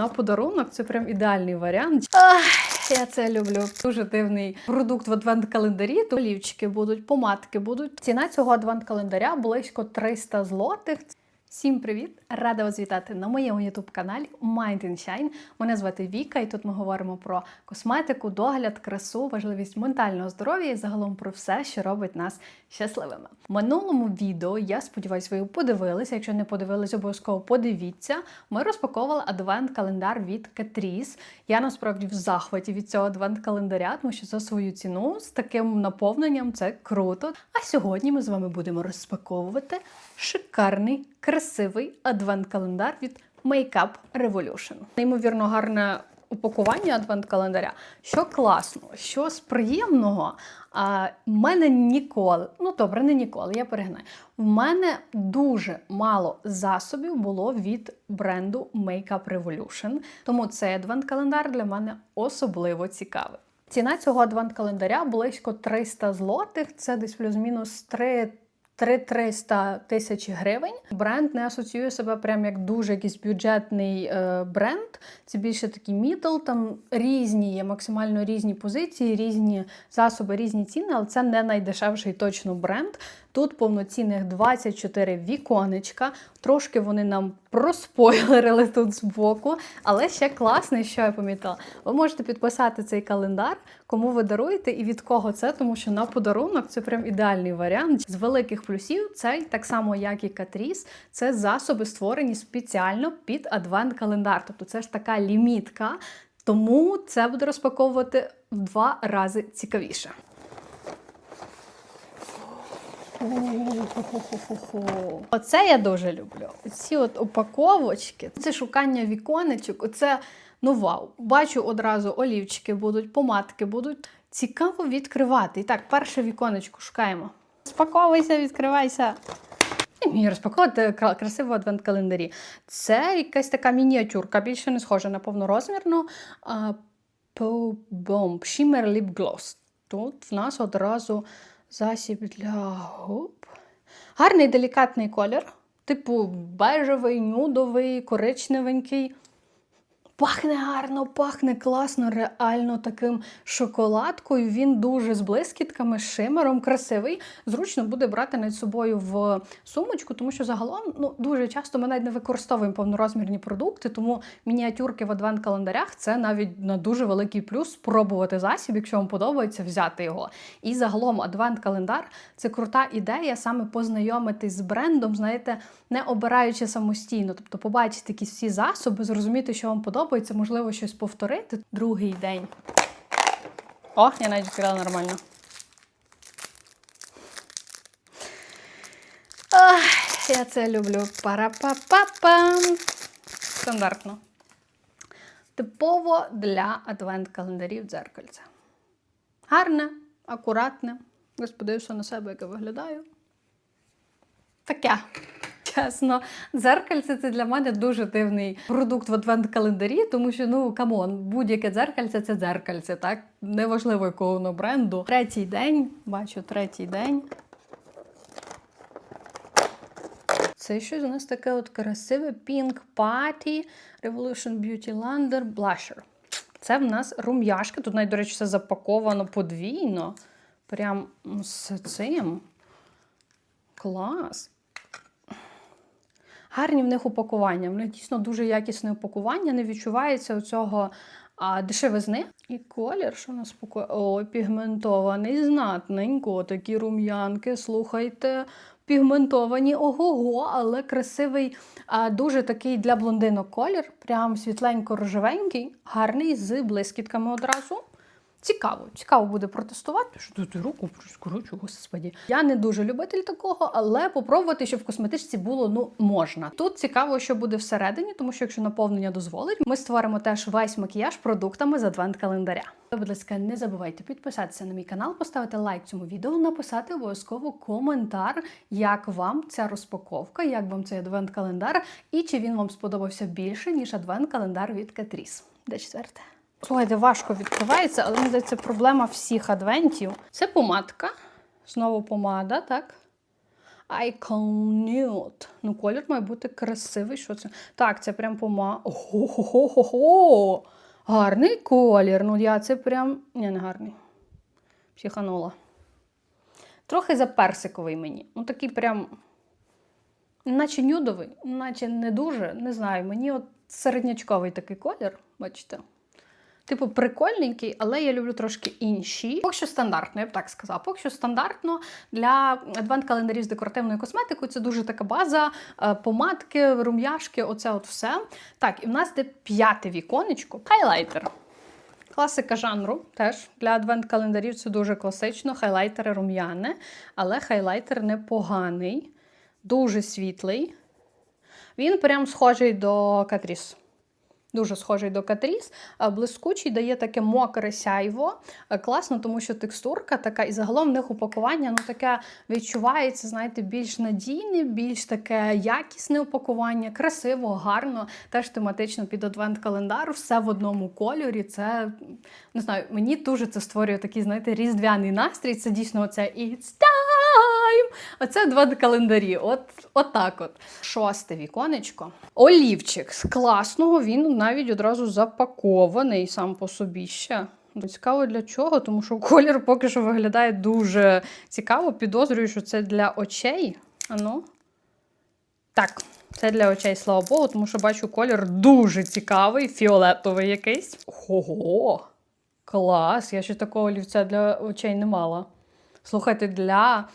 На подарунок це прям ідеальний варіант. Ах, я це люблю. Дуже дивний продукт в адвент-календарі. Олівчики будуть, помадки будуть. Ціна цього адвент-календаря близько 300 злотих. Всім привіт! Рада вас вітати на моєму youtube каналі Mind and Shine. Мене звати Віка, і тут ми говоримо про косметику, догляд, красу, важливість ментального здоров'я і загалом про все, що робить нас щасливими. В минулому відео я сподіваюся, ви подивилися. Якщо не подивились, обов'язково подивіться. Ми розпаковували адвент-календар від Catrice. Я насправді в захваті від цього адвент-календаря, тому що за свою ціну з таким наповненням це круто. А сьогодні ми з вами будемо розпаковувати шикарний, красивий адвент-календар від Makeup Revolution. Неймовірно гарне упакування адвент-календаря. Що класно, що з приємного. А, в мене ніколи, ну добре, не ніколи, я перегинаю. В мене дуже мало засобів було від бренду Makeup Revolution. Тому цей адвент-календар для мене особливо цікавий. Ціна цього адвент-календаря близько 300 злотих. Це десь плюс-мінус 3 300 тисяч гривень. Бренд не асоціює себе прям як дуже якийсь бюджетний е, бренд. Це більше такий мідл, там різні є максимально різні позиції, різні засоби, різні ціни, але це не найдешевший точно бренд. Тут повноцінних 24 віконечка. Трошки вони нам проспойлерили тут збоку, але ще класне, що я помітила. Ви можете підписати цей календар, кому ви даруєте і від кого це, тому що на подарунок це прям ідеальний варіант. З великих плюсів цей, так само як і Катріс, це засоби створені спеціально під адвент-календар. Тобто це ж така лімітка, тому це буде розпаковувати в два рази цікавіше. Оце я дуже люблю. Ці от упаковочки, це шукання віконечок, оце ну вау. Бачу одразу олівчики будуть, помадки будуть. Цікаво відкривати. І так, перше віконечко шукаємо. Спаковуйся, відкривайся. Мені розпаковувати красиво адвент-календарі. Це якась така мініатюрка, більше не схожа на повнорозмірну. Shimmer Lip Gloss. Тут в нас одразу засіб для губ. Гарний делікатний колір, типу бежевий, нюдовий, коричневенький. Пахне гарно, пахне класно, реально таким шоколадкою. Він дуже з блискітками, з шимером, красивий. Зручно буде брати над собою в сумочку, тому що загалом ну, дуже часто ми навіть не використовуємо повнорозмірні продукти, тому мініатюрки в адвент-календарях це навіть на дуже великий плюс спробувати засіб, якщо вам подобається, взяти його. І загалом адвент-календар це крута ідея саме познайомитись з брендом, знаєте, не обираючи самостійно, тобто побачити якісь всі засоби, зрозуміти, що вам подобається, можливо, щось повторити. Другий день. О, я навіть відкрила нормально. Ах, я це люблю. Пара-па-па-пам. Стандартно. Типово для адвент-календарів дзеркальце. Гарне, акуратне. Ось подивився на себе, як я виглядаю. Таке. Чесно, дзеркальце це для мене дуже дивний продукт в адвент-календарі, тому що, ну, камон, будь-яке дзеркальце це дзеркальце, так? Неважливо, якого воно бренду. Третій день, бачу, третій день. Це щось у нас таке от красиве Pink Party Revolution Beauty Lander Blusher. Це в нас рум'яшка. Тут, навіть, до речі, все запаковано подвійно. Прям з цим. Клас. Гарні в них упакування. В них дійсно дуже якісне упакування, не відчувається оцього а, дешевизни. І колір, що нас спокою. О, пігментований, знатненько. Такі рум'янки, слухайте. Пігментовані, ого-го, але красивий, дуже такий для блондинок колір. Прям світленько-рожевенький, гарний, з блискітками одразу. Цікаво, цікаво буде протестувати. Що тут руку скорочу, господі. Я не дуже любитель такого, але попробувати, щоб в косметичці було ну можна. Тут цікаво, що буде всередині, тому що якщо наповнення дозволить, ми створимо теж весь макіяж продуктами з адвент-календаря. Будь ласка, не забувайте підписатися на мій канал, поставити лайк цьому відео, написати обов'язково коментар, як вам ця розпаковка, як вам цей адвент-календар, і чи він вам сподобався більше, ніж адвент-календар від Catrice. Де четверте? Слухайте, важко відкривається, але мені здається, проблема всіх адвентів. Це помадка. Знову помада, так? Icon Nude. Ну, колір має бути красивий. Що це? Так, це прям пома. Ого-го-го-го! Гарний колір. Ну, я це прям. Ні, не гарний. Психанула. Трохи заперсиковий мені. Ну, такий прям. Наче нюдовий, наче не дуже, не знаю. Мені от середнячковий такий колір, бачите. Типу, прикольненький, але я люблю трошки інші. Поки що стандартно, я б так сказала. Поки що стандартно для адвент-календарів з декоративною косметикою це дуже така база, е, помадки, рум'яшки, оце от все. Так, і в нас де п'яте віконечко, хайлайтер. Класика жанру теж для адвент-календарів це дуже класично. Хайлайтери рум'яне, але хайлайтер непоганий, дуже світлий. Він прям схожий до Катріс. Дуже схожий до Катріс, блискучий дає таке мокре сяйво. Е, Класно, тому що текстурка така, і загалом в них упакування ну, таке відчувається, знаєте, більш надійне, більш таке якісне упакування, красиво, гарно, теж тематично під адвент-календар, все в одному кольорі. Це не знаю, мені дуже це створює такий, знаєте, різдвяний настрій. Це дійсно оце It's time! Оце два календарі. От, от так от. Шосте віконечко. Олівчик з класного, він навіть одразу запакований сам по собі ще. Цікаво для чого, тому що колір поки що виглядає дуже цікаво. Підозрюю, що це для очей. Ану. Так, це для очей, слава Богу, тому що бачу колір дуже цікавий, фіолетовий якийсь. Ого! Клас! Я ще такого олівця для очей не мала. Слухайте, для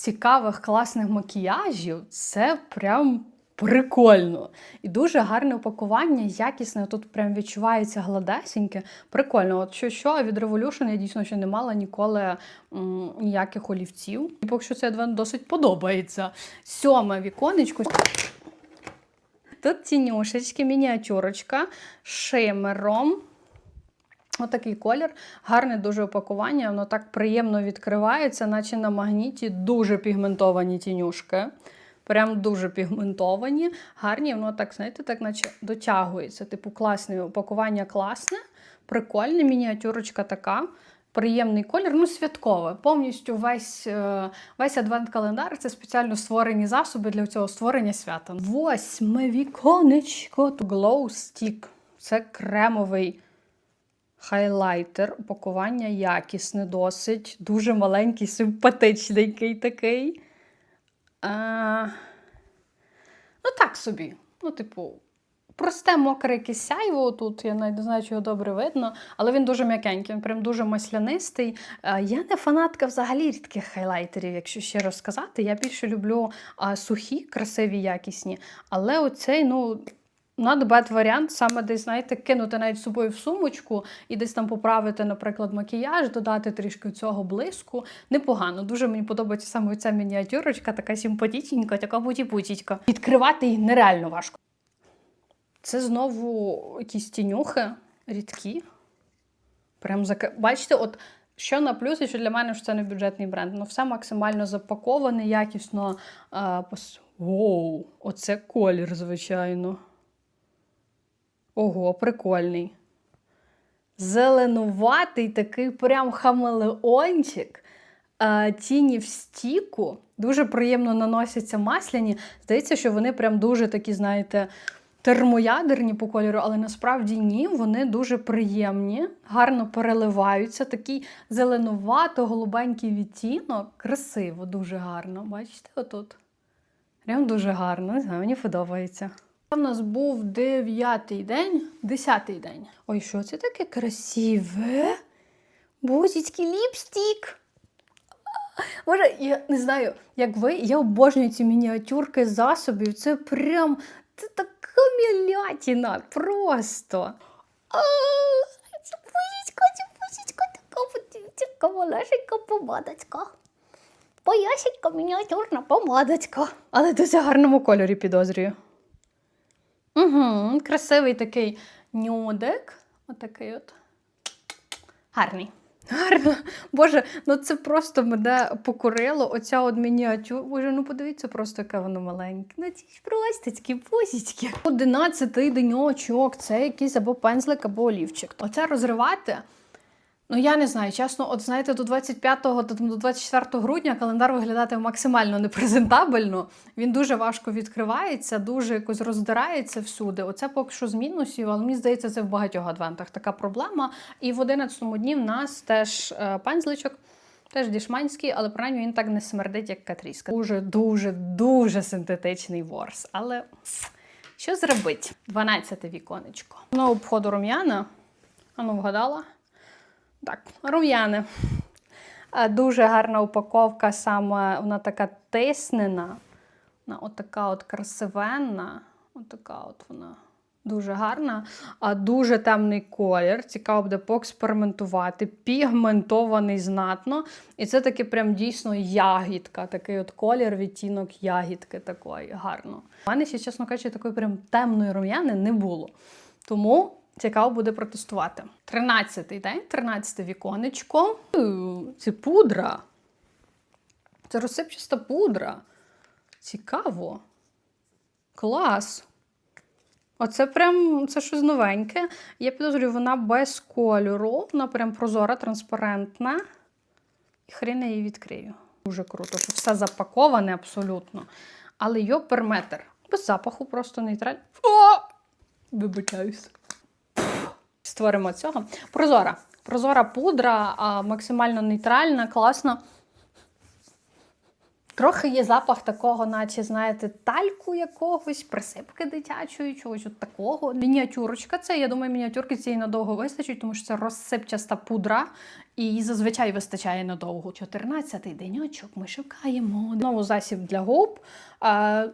цікавих, класних макіяжів це прям прикольно. І дуже гарне упакування, якісне. Тут прям відчувається гладесеньке. Прикольно. От що, що а від Revolution я дійсно ще не мала ніколи м, ніяких олівців. І поки що адвент досить подобається. Сьоме віконечко. Тут тінюшечки, мініатюрочка з шимером. Отакий колір, гарне дуже упакування, воно так приємно відкривається, наче на магніті дуже пігментовані тінюшки. Прям дуже пігментовані, гарні, воно так, знаєте, так наче дотягується. Типу, класне упакування класне, прикольне, мініатюрочка така. Приємний колір, ну святкове. Повністю весь, е, весь адвент-календар це спеціально створені засоби для цього створення свята. Восьме віконечко. Glow Stick. Це кремовий хайлайтер. Упакування якісне, досить. Дуже маленький, симпатичненький такий. А... Ну, так собі. Ну, типу, просте мокре якесь сяйво тут, я навіть не знаю, чи його добре видно, але він дуже м'якенький, він прям дуже маслянистий. Я не фанатка взагалі рідких хайлайтерів, якщо ще розказати. Я більше люблю сухі, красиві, якісні. Але оцей, ну. Not варіант, саме десь, знаєте, кинути навіть з собою в сумочку і десь там поправити, наприклад, макіяж, додати трішки цього блиску. Непогано. Дуже мені подобається саме ця мініатюрочка, така симпатічненька, така путі-путічка. Відкривати її нереально важко. Це знову якісь тінюхи рідкі. Прям зак... Бачите, от що на плюс, і що для мене що це не бюджетний бренд. Ну, все максимально запаковане, якісно. А, пос... Воу, оце колір, звичайно. Ого, прикольний. Зеленуватий такий прям хамелеончик. Тіні в стіку. Дуже приємно наносяться масляні. Здається, що вони прям дуже такі, знаєте, термоядерні по кольору, але насправді ні, вони дуже приємні, гарно переливаються. Такий зеленувато-голубенький відтінок. Красиво, дуже гарно. Бачите, отут? Прям дуже гарно. Мені подобається. У нас був дев'ятий день, десятий день. Ой, що це таке красиве? Бузічки ліпстик. Може, я не знаю, як ви, я обожнюю ці мініатюрки засобів. Це прям це така мілятіна, просто. Це бузічка, це бузічка, така малесенька помадочка. Поясенька мініатюрна помадочка. Але дуже гарному кольорі підозрюю. Угу, красивий такий нюдик. Отакий от. Гарний. Гарно. Боже, ну це просто мене покорило. Оця от мініатюр. Боже, ну подивіться просто, яке воно маленьке. Ну ці просто такі. Одинадцятий деньочок. Це якийсь або пензлик, або олівчик. Оце розривати. Ну, я не знаю, чесно, от знаєте, до 25-го до до 24 грудня календар виглядає максимально непрезентабельно. Він дуже важко відкривається, дуже якось роздирається всюди. Оце поки що з мінусів, але мені здається, це в багатьох адвентах така проблема. І в 11-му дні в нас теж е, пензличок. Теж дішманський, але принаймні він так не смердить, як катріска. Дуже, дуже, дуже синтетичний ворс. Але що зробить? 12 віконечко. Ну, обходу рум'яна. Ану, вгадала? Так, рум'яне. Дуже гарна упаковка, саме вона така тиснена. Отака от красивенна. Отака от вона. Дуже гарна, а дуже темний колір. Цікаво буде поекспериментувати. Пігментований знатно. І це таки прям дійсно ягідка. Такий от колір, відтінок ягідки такої гарно. У мене ще, чесно кажучи, такої прям темної рум'яни не було. Тому цікаво буде протестувати. 13-й день, 13 віконечко. Це пудра. Це розсипчаста пудра. Цікаво. Клас. Оце прям це щось новеньке. Я підозрюю, вона без кольору, вона прям прозора, транспарентна. І хрін я її відкрию. Дуже круто, що все запаковане абсолютно. Але йоперметр. Без запаху, просто нейтраль. О! Вибачаюсь. Створимо цього. Прозора. Прозора пудра, максимально нейтральна, класна. Трохи є запах такого, наче, знаєте, тальку якогось, присипки дитячої, чогось от такого. Мініатюрочка це, я думаю, мініатюрки цієї надовго вистачить, тому що це розсипчаста пудра, і зазвичай вистачає надовго. 14-й деньочок ми шукаємо. Знову засіб для губ. А,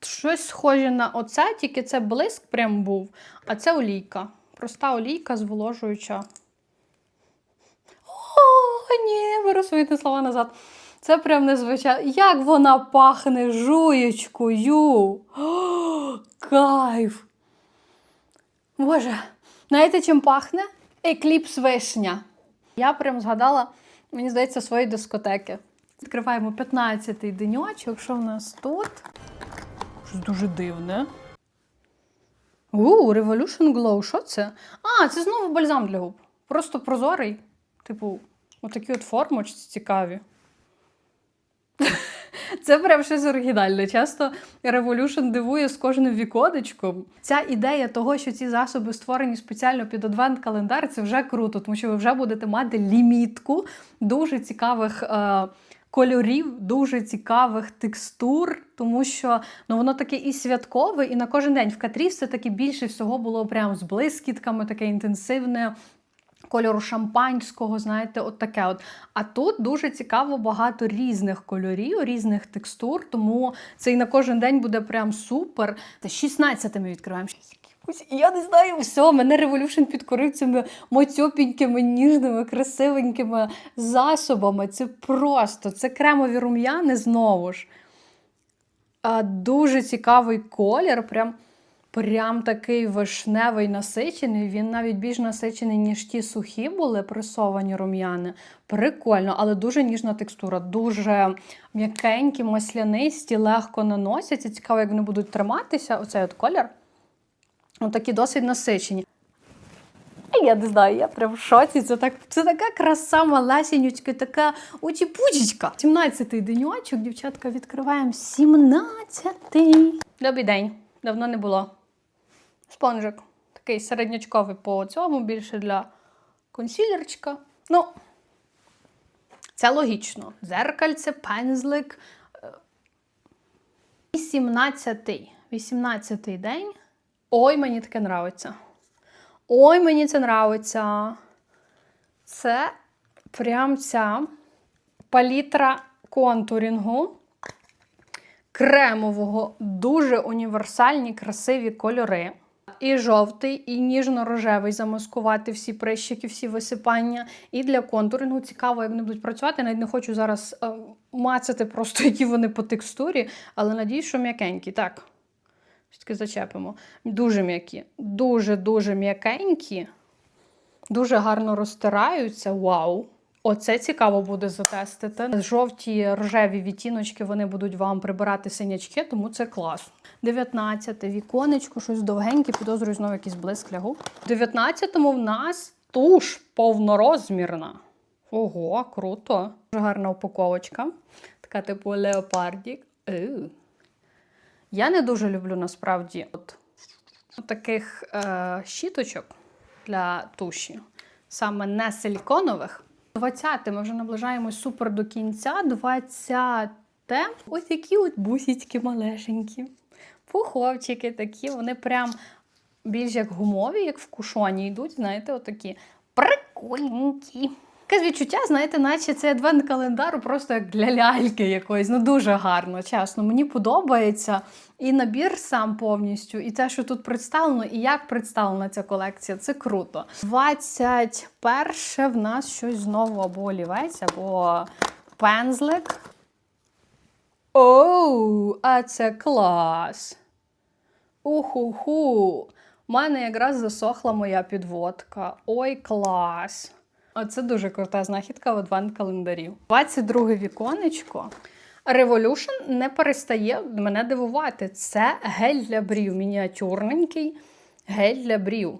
щось схоже на оце, тільки це блиск прям був, а це олійка. Проста олійка зволожуюча. О, ні, беру свої слова назад. Це прям незвичайно. Як вона пахне жуєчкою. О, кайф. Боже, знаєте, чим пахне? Екліпс вишня. Я прям згадала, мені здається, свої дискотеки. Відкриваємо 15-й деньочок. Що в нас тут? Щось дуже дивне. У, Revolution Glow, що це? А, це знову бальзам для губ. Просто прозорий. Типу, отакі от формочці цікаві. Це прям щось оригінальне. Часто Revolution дивує з кожним віконечком. Ця ідея того, що ці засоби створені спеціально під адвент-календар, це вже круто, тому що ви вже будете мати лімітку дуже цікавих. Е- Кольорів дуже цікавих текстур, тому що ну воно таке і святкове, і на кожен день в Катрі все таки більше всього було прям з блискітками, таке інтенсивне. Кольору шампанського, знаєте, от таке от. А тут дуже цікаво багато різних кольорів, різних текстур, тому це і на кожен день буде прям супер. Це 16 ми відкриваємо. Я не знаю, все, мене Revolution підкорив цими моцьопінькими, ніжними, красивенькими засобами. Це просто, це кремові рум'яни знову ж. А, дуже цікавий колір, прям, прям такий вишневий насичений. Він навіть більш насичений, ніж ті сухі були пресовані рум'яни. Прикольно, але дуже ніжна текстура, дуже м'якенькі, маслянисті, легко наносяться. Цікаво, як вони будуть триматися. Оцей от колір. Ну, такі досить насичені. Я не знаю, я прям в шоці. Це так, це така краса малесенючка, така очіпучечка. 17-й деньочок, дівчатка, відкриваємо 17-й. Добрий день. Давно не було. Спонжик. Такий середнячковий по цьому, більше для консілерчика. Ну, це логічно. Дзеркальце, пензлик. 18-й. 18-й день. Ой, мені таке нравиться. Ой, мені це нравиться. Це прям ця палітра контурінгу кремового, дуже універсальні, красиві кольори. І жовтий, і ніжно-рожевий замаскувати всі прищики, всі висипання. І для контурингу цікаво, як вони будуть працювати. Навіть не хочу зараз е, мацати просто, які вони по текстурі, але надіюсь, що м'якенькі. Так. Таки зачепимо. Дуже м'які. Дуже-дуже м'якенькі. Дуже гарно розтираються. Вау! Оце цікаво буде затестити. Жовті рожеві відтіночки вони будуть вам прибирати синячки, тому це клас. 19 віконечко, щось довгеньке, підозрюю, знову якийсь блиск для губ. В 19-му в нас туш повнорозмірна. Ого, круто. Дуже гарна упаковочка. Така типу леопардік. Еу. Я не дуже люблю насправді от, таких е, щіточок для туші, саме не силіконових. 20 ми вже наближаємось супер до кінця. 20 ось такі от бусічки малесенькі. Пуховчики такі, вони прям більш як гумові, як в кушоні йдуть, знаєте, отакі прикольненькі. Таке відчуття, знаєте, наче цей адвент календар просто як для ляльки якоїсь. Ну дуже гарно, чесно. Мені подобається і набір сам повністю, і те, що тут представлено, і як представлена ця колекція, це круто. 21 в нас щось знову або олівець, або пензлик. Оу, а це клас! Уху-ху! У мене якраз засохла моя підводка. Ой, клас! Оце дуже крута знахідка в адвент календарі. 22 віконечко. Revolution не перестає мене дивувати. Це гель для брів, мініатюрненький гель для брів.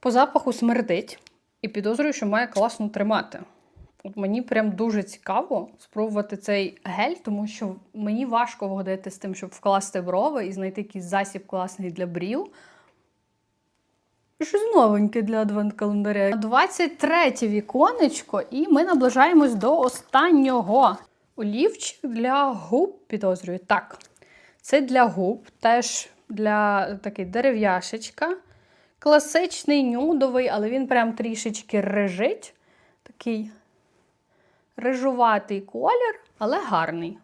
По запаху смердить і підозрюю, що має класно тримати. От мені прям дуже цікаво спробувати цей гель, тому що мені важко вгодити з тим, щоб вкласти брови і знайти якийсь засіб класний для брів. Щось новеньке для адвент-календаря. 23 віконечко, і ми наближаємось до останнього. Олівчик для губ, підозрюю. Так, це для губ, теж для такий дерев'яшечка. Класичний нюдовий, але він прям трішечки режить. Такий рижуватий колір, але гарний.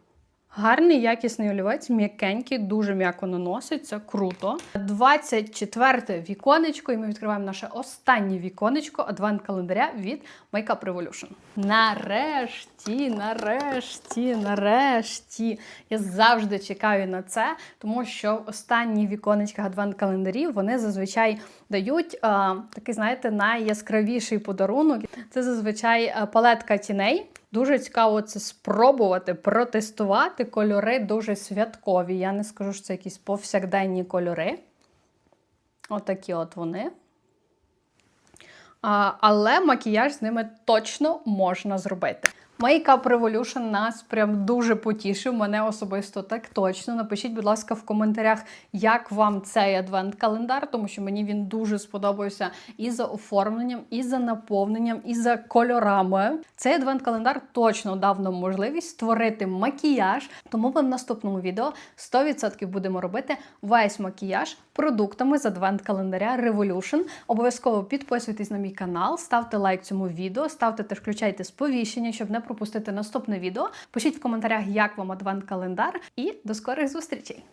Гарний якісний олівець, м'якенький, дуже м'яко наноситься, круто. 24 віконечко, і ми відкриваємо наше останнє віконечко адвент календаря від Makeup Revolution. Нарешті, нарешті, нарешті. Я завжди чекаю на це, тому що останні віконечка адвент календарів вони зазвичай дають а, такий, знаєте, найяскравіший подарунок. Це зазвичай палетка тіней. Дуже цікаво це спробувати, протестувати. Кольори дуже святкові. Я не скажу, що це якісь повсякденні кольори. Отакі от вони. А, але макіяж з ними точно можна зробити. Makeup Revolution нас прям дуже потішив. Мене особисто так точно. Напишіть, будь ласка, в коментарях, як вам цей адвент-календар, тому що мені він дуже сподобався і за оформленням, і за наповненням, і за кольорами. Цей адвент-календар точно дав нам можливість створити макіяж. Тому ми в наступному відео 100% будемо робити весь макіяж продуктами з адвент-календаря Revolution. Обов'язково підписуйтесь на мій канал, ставте лайк цьому відео, ставте та включайте сповіщення, щоб не пропустити наступне відео. Пишіть в коментарях, як вам адвент-календар, і до скорих зустрічей!